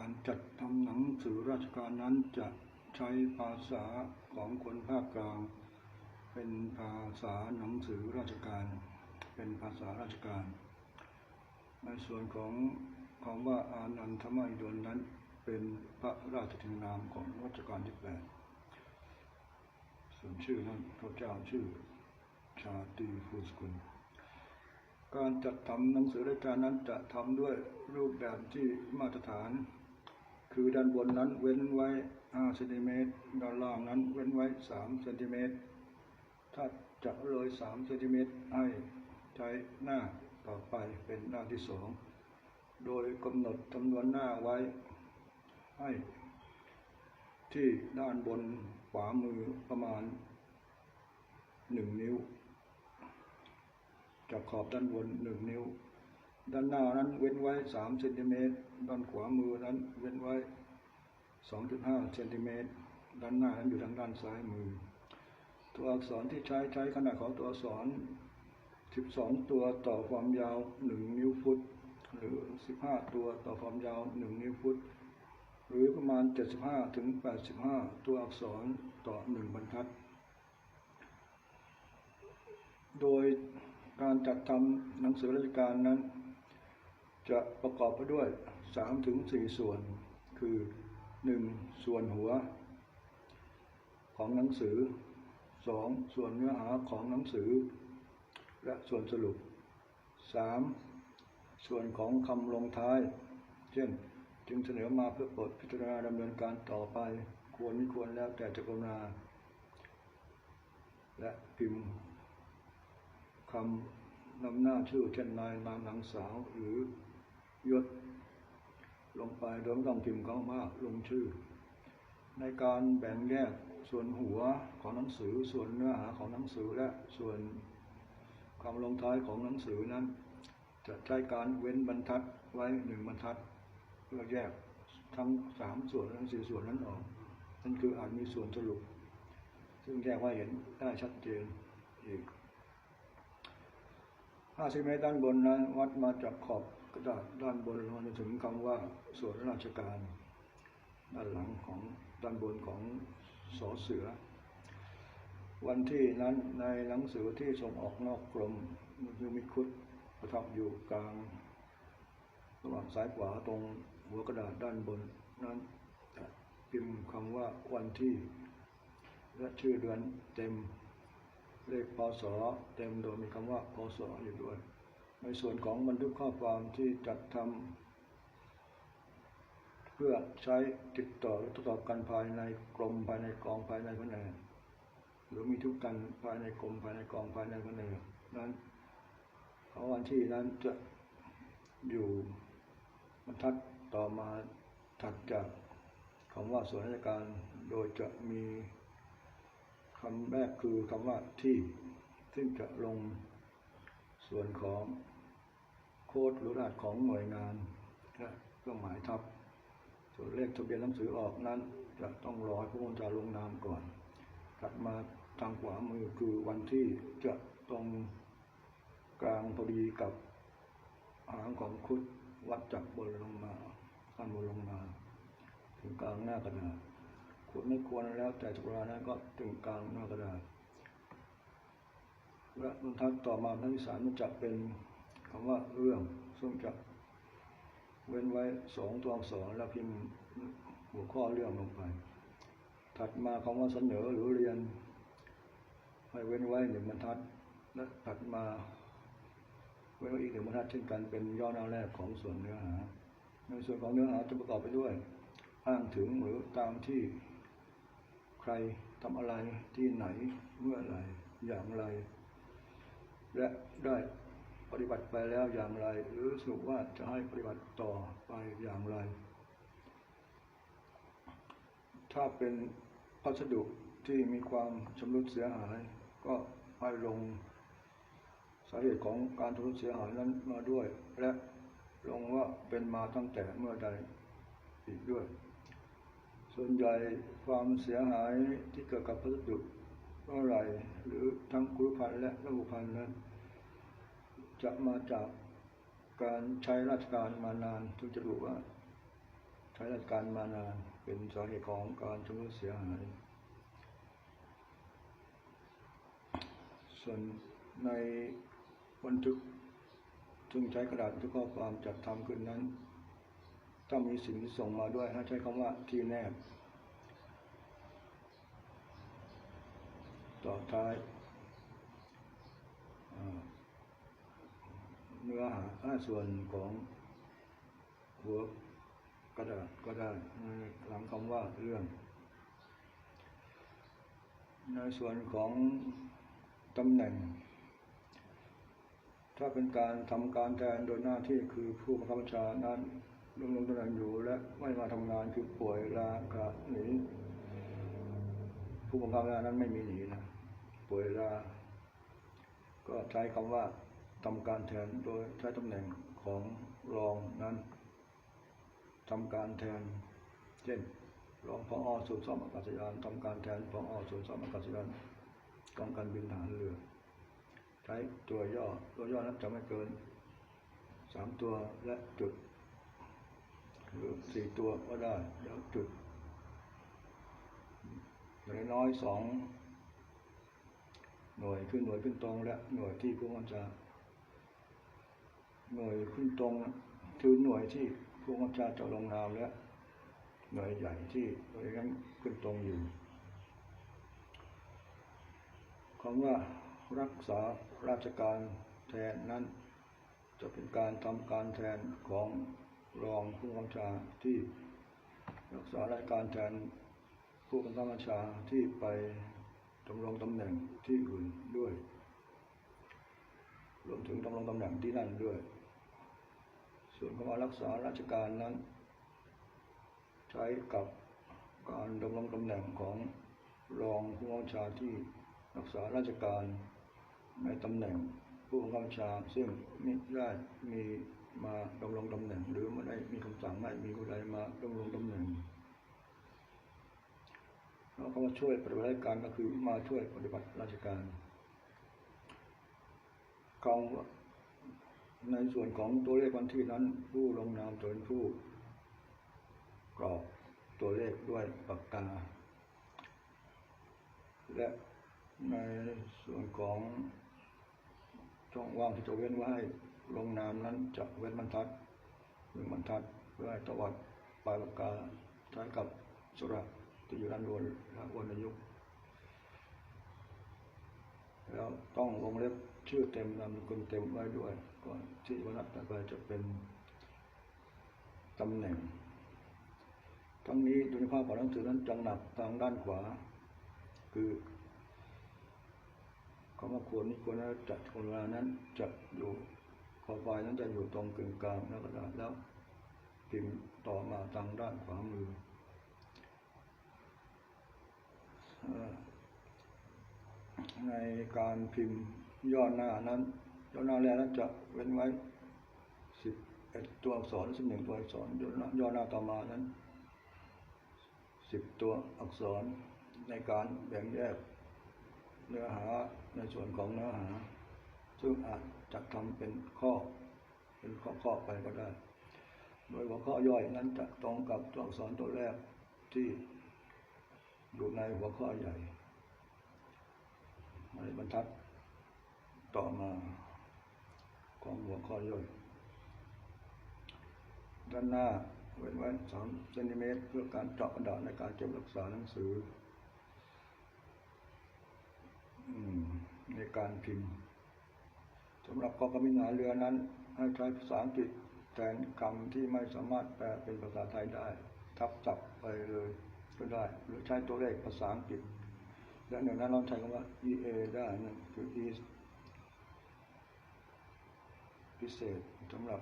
การจัดทำหนังสือราชการนั้นจะใช้ภาษาของคนภาคกลาง เป็นภาษาหนังสือราชการ เป็นภาษาราชการ ในส่วนของคำว่าอานันทมหิดลนั้นเป็นพระราชทินามของรัชกาลที่แปดส่วนชื่อนั้นพระเจ้าชื่อชาตรีภูสกุลการจัดทำหนังสือรายการนั้นจะทำด้วยรูปแบบที่มาตรฐาน คือด้านบนนั้นเว้นไว้ 5 เซนติเมตร ด้านล่างนั้นเว้นไว้ 3 เซนติเมตร ถ้าจะเลย 3 เซนติเมตรให้ใช้หน้าต่อไปเป็นหน้าที่สองโดยกำหนดจำนวนหน้าไว้ ให้ที่ด้านบนขวามือประมาณ 1 นิ้วจากขอบด้านบน 1 นิ้ว ด้านหน้านั้นเว้นไว้3เซนติเมตรด้านขวามือนั้นเว้นไว้2.5เซนติเมตรด้านหน้านั้นอยู่ทางด้านซ้ายมือ ตัวอักษรที่ใช้ใช้ขนาดของตัวอักษร12ตัวต่อความยาว1นิ้วฟุต หรือ15ตัวต่อความยาว1นิ้วฟุต หรือประมาณ75ถึง85ตัวอักษรต่อ1บรรทัด โดยการจัดทำหนังสือราชการนั้น จะประกอบไปด้วย3ถึง4ส่วน คือ 1. ส่วนหัว ของหนังสือ 2. ส่วนเนื้อหาของหนังสือ และส่วนสรุป 3. ส่วนของคำลงท้าย เช่น จึงเสนอมาเพื่อโปรดพิจารณาดำเนินการต่อไป ควรไม่ควรแล้วแต่จะกรุณา และพิมพ์คำนำหน้าชื่อเช่นนายนามหนังสาวหรือ ยศ ลงไปโดยไม่ต้องพิมพ์คำว่าลงชื่อ ในการแบ่งแยกส่วนหัวของหนังสือส่วนเนื้อหาของหนังสือและส่วนคำลงท้ายของหนังสือนั้น จะใช้การเว้นบรรทัดไว้หนึ่งบรรทัด เพื่อแยกทั้งสามส่วนทั้งสี่ส่วนนั้นออกนั่นคืออาจมีส่วนสรุป ซึ่งแยกไว้เห็นได้ชัดเจนอีก50เมตรด้านบนนั้นวัดมาจากขอบ กระดาษด้านบนลงจนถึงคำว่าส่วนราชการ ด้านหลังของด้านบนของสอเสือ วันที่นั้นในหนังสือที่ส่งออกนอกกรมยูมิคุดประทับอยู่กลางระหว่างซ้ายขวาตรงหัวกระดาษด้านบนนั้นพิมพ์คำว่าวันที่ และชื่อเดือนเต็มเลขพศเต็มโดยมีคำว่าพศอยู่ด้วย ในส่วนของบันทึกข้อความที่จัดทำเพื่อใช้ติดต่อและทดสอบกันภายในกรมภายในกองภายในแผนกหรือมีทุกกันภายในกรมภายในกองภายในแผนกนั้นเของวันที่นั้นจะอยู่บรรทัดต่อมาถัดจากคำว่าส่วนราชการโดยจะมีคำแรกคือคำว่าที่ซึ่งจะลง ส่วนของโค้ดหรือรหัสของหน่วยงานและเครื่องหมายทับ ส่วนเลขทะเบียนหนังสือออกนั้น จะต้องรอให้ผู้บัญชาลงนามก่อน ถัดมาทางขวามือคือวันที่จะตรงกลางพอดีกับหางของคุดวัดจากบนลงมาข้างบนลงมา ถึงกลางหน้ากระดาษควรไม่ควรแล้วแต่จุฬานั้นก็ถึงกลางหน้ากระดาษ และบรรทัดต่อมาบรรทัดที่สามมันจะเป็นคำว่าเรื่องซึ่งจะเว้นไว้สองตัวอักษรแล้วพิมพ์หัวข้อเรื่องลงไป ถัดมาคำว่าเสนอหรือเรียนให้เว้นไว้หนึ่งบรรทัด และถัดมาเว้นไว้อีกหนึ่งบรรทัดเช่นกันเป็นย่อหน้าแรกของส่วนเนื้อหา ในส่วนของเนื้อหาจะประกอบไปด้วย อ้างถึงหรือตามที่ใครทำอะไรที่ไหนเมื่อไหรอย่างไร และได้ปฏิบัติไปแล้วอย่างไร หรือสรุปว่าจะให้ปฏิบัติต่อไปอย่างไร ถ้าเป็นพัสดุที่มีความชำรุดเสียหาย ก็ให้ลงสาเหตุของการชำรุดเสียหายนั้นมาด้วย และลงว่าเป็นมาตั้งแต่เมื่อใดอีกด้วย ส่วนใหญ่ความเสียหายที่เกิดกับพัสดุเมื่อไรหรือทั้งกรุพันธ์และระบุพันธ์นั้น จะมาจากการใช้ราชการมานานถึงจะรู้ว่า ใช้ราชการมานานเป็นสาเหตุของการชำรุดเสียหาย ส่วนในบันทึกซึ่งใช้กระดาษทึกข้อความจัดทำขึ้นนั้นต้องมีสิ่งที่ส่งมาด้วยให้ใช้คำว่าที่แนบ ต่อท้าย เนื้อหาอ่าส่วนของหัวกระดาษก็ได้หลังคำว่าเรื่อง ในส่วนของตำแหน่ง ถ้าเป็นการทำการแทนโดยหน้าที่คือผู้บังคับบัญชานั้นดำรงตำแหน่งอยู่และไม่มาทำงานคือป่วยลากะหนีผู้บังคับบัญชานั้นไม่มีหนีนะป่วยลาก็ใช้คำว่า ทำการแทนโดยใช้ตำแหน่งของรองนั้นทำการแทน เช่น รองพอศูนย์ซ่อมอากาศยานทำการแทนพอศูนย์ซ่อมอากาศยานกองการบินทหารเรือ ใช้ตัวย่อตัวย่อนั้นจะไม่เกินสามตัวและจุดหรือสี่ตัวก็ได้แล้วจุดอย่างน้อยสองหน่วยขึ้นหน่วยขึ้นตรงและหน่วยที่ผู้บัญชา หน่วยขึ้นตรงคือหน่วยที่ผู้บัญชาจะลงนามและหน่วยใหญ่ที่หน่วยนั้นขึ้นตรงอยู่คำว่ารักษาราชการแทนนั้น จะเป็นการทำการแทนของรองผู้บัญชาที่รักษาราชการแทนผู้บังคับบัญชาที่ไปดำรงตำแหน่งที่อื่นด้วย รวมถึงดำรงตำแหน่งที่นั่นด้วย ส่วนคำว่ารักษาราชการนั้น ใช้กับการดำรงตำแหน่งของรองผู้บังคับชาที่รักษาราชการในตำแหน่งผู้บังคับชาซึ่งไม่ได้มีมาดำรงตำแหน่ง หรือไม่ได้มีคำสั่งให้มีผู้ใดมาดำรงตำแหน่งแล้วก็มาช่วยปฏิบัติราชการก็คือมาช่วยปฏิบัติราชการคำว่า ในส่วนของตัวเลขวันที่นั้น ผู้ลงนามจะเป็นผู้กรอกตัวเลขด้วยปากกา และในส่วนของช่องว่างที่จะเว้นไว้ลงนามนั้นจะเว้นบรรทัดหนึ่งบรรทัดเพื่อให้ตวัดปลายปากกาใช้กับสุระที่อยู่ด้านบนและวรรณยุกต์ แล้วต้องวงเล็บชื่อเต็มนามสกุลเต็มไว้ด้วย ก่อนที่วรรณต่อไปจะเป็นตำแหน่ง ทั้งนี้โดยภาพของหนังสือนั้นจังหนักทางด้านขวา คือคำว่าควรนี้ควรนั้นจะคนลานั้นจะอยู่ขอบไฟนั้นจะอยู่ตรงกึ่งกลางแล้วก็ได้แล้วพิมพ์ต่อมาทางด้านขวามือเอ่อ ในการพิมพ์ย่อหน้านั้นย่อหน้าแรกนั้นจะเว้นไว้สิบเอ็ดตัวอักษรสิบหนึ่งตัวอักษรย่อหน้าย่อหน้าต่อมานั้นสิบตัวอักษรในการแบ่งแยกเนื้อหาในส่วนของเนื้อหา ซึ่งอาจจะทำเป็นข้อเป็นข้อๆไปก็ได้ โดยหัวข้อย่อยนั้นจะตรงกับตัวอักษรตัวแรกที่อยู่ในหัวข้อใหญ่ ในบรรทัดต่อมาของหัวข้อย่อย ด้านหน้าเว้นไว้สามเซนติเมตรเพื่อการเจาะกระดาษในการเก็บรักษาหนังสือในการพิมพ์สำหรับกอกำลังหาเรือนั้น ให้ใช้ภาษาอังกฤษแทนคำที่ไม่สามารถแปลเป็นภาษาไทยได้ ทับจับไปเลยก็ได้ หรือใช้ตัวเลขภาษาอังกฤษ และหนึ่งนั้นเราใช้คำว่า EA ได้นั่นคือ E พิเศษสำหรับ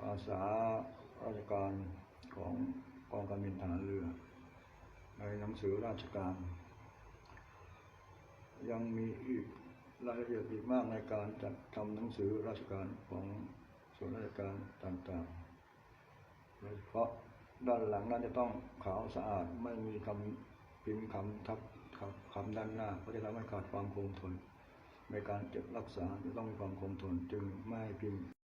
ภาษาราชการของกองการบินทหารเรือ ในหนังสือราชการ ยังมีอีกรายละเอียดอีกมากในการจัดทำหนังสือราชการของส่วนราชการต่างๆโดยเฉพาะ ด้านหลังนั้นจะต้องขาวสะอาดไม่มีคำพิมพ์คำทับคำคำด้านหน้าเพราะจะทำให้ขาดความคงทน ในการเก็บรักษาจะต้องมีความคงทนจึงไม่พิมพ์